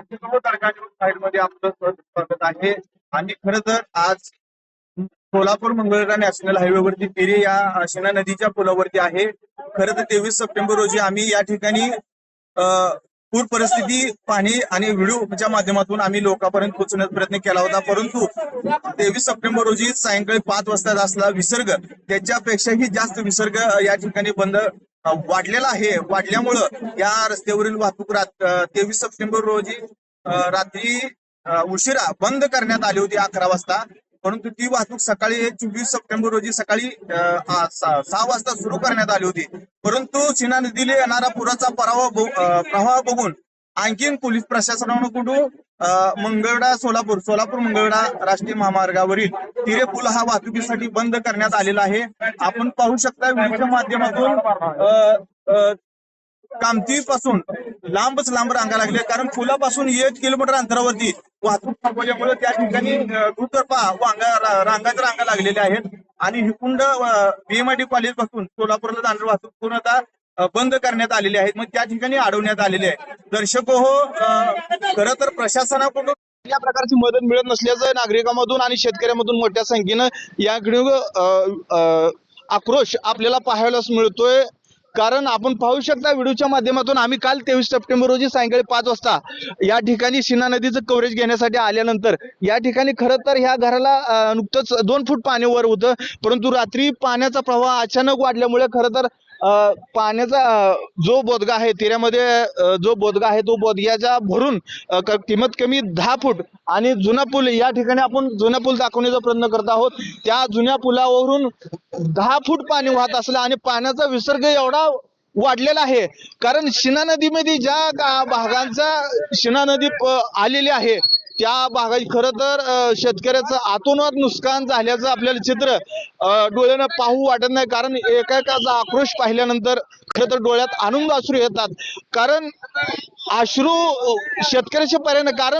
साईडमध्ये आपलं स्वागत आहे. आणि खरं तर आज सोलापूर मंगळवेढा नॅशनल हायवे वरती पेरे या शिना नदीच्या पुलावरती आहे. खरं तर तेवीस सप्टेंबर रोजी आम्ही या ठिकाणी पूर परिस्थिती पाणी आणि व्हिडिओच्या माध्यमातून आम्ही लोकांपर्यंत पोहोचण्याचा प्रयत्न केला होता. परंतु तेवीस सप्टेंबर रोजी सायंकाळी पाच वाजता असला विसर्ग त्याच्यापेक्षाही जास्त विसर्ग या ठिकाणी बंद वाढलेला आहे. वाढल्यामुळं या रस्त्यावरील वाहतूक तेवीस सप्टेंबर रोजी रात्री उशिरा बंद करण्यात आली होती अकरा वाजता. परंतु ती वाहतूक सकाळी चोवीस सप्टेंबर रोजी सकाळी सहा वाजता सुरू करण्यात आली होती. परंतु सीना नदीला येणारा पुराचा प्रवाह प्रवाह बघून आणखीन पोलीस प्रशासनाकडून मंगळवेढा सोलापूर. सोलापूर मंगळवेढा राष्ट्रीय महामार्गावरील तिरे पूल हा वाहतुकीसाठी बंद करण्यात आलेला आहे. आपण पाहू शकता व्हिडिओच्या माध्यमातून कामती पासून लांबच लांब रांगा लागले कारण पुलापासून एक किलोमीटर अंतरावरती वाहतूक थांबवल्यामुळे त्या ठिकाणी दुतर्फा वांगा रांगाच्या रांगा लागलेल्या आहेत. आणि हिकुंड बीएमआयटी कॉलेजपासून सोलापूरला जाणारी वाहतूक पूर्णतः बंद करण्यात आलेले आहेत. मग त्या ठिकाणी अडवण्यात आलेले आहे दर्शक हो खर तर प्रशासनाकडून या प्रकारची मदत मिळत नसल्याचं नागरिकांमधून आणि शेतकऱ्यांमधून मोठ्या संख्येनं याकडे आक्रोश आपल्याला पाहायला मिळतोय. कारण आपण पाहू शकता व्हिडिओच्या माध्यमातून आम्ही काल तेवीस सप्टेंबर रोजी सायंकाळी पाच वाजता या ठिकाणी शिना नदीचं कव्हरेज घेण्यासाठी आल्यानंतर या ठिकाणी खरं तर ह्या घराला नुकतंच दोन फूट पाणी वर होतं. परंतु रात्री पाण्याचा प्रवाह अचानक वाढल्यामुळे खरं तर पाण्याचा जो बोदगा आहे तिऱ्यामध्ये जो बोदगा आहे तो बोदग्याच्या भरून किंमत कमी दहा फूट आणि जुना पूल या ठिकाणी आपण जुना पूल दाखवण्याचा प्रयत्न करत आहोत. त्या जुन्या पुलावरून दहा फूट पाणी वाहत असलं आणि पाण्याचा विसर्ग एवढा वाढलेला आहे. कारण शिना नदीमध्ये ज्या भागांचा शिना नदी आलेली आहे त्या भागात खरं तर शेतकऱ्याचं आतोनात नुकसान झाल्याचं आपल्याला चित्र डोळ्यानं पाहू वाटत नाही. कारण एका एकाचा आक्रोश पाहिल्यानंतर खरं तर डोळ्यात आनंद अश्रू येतात. कारण अश्रू शेतकऱ्याच्या पर्याय कारण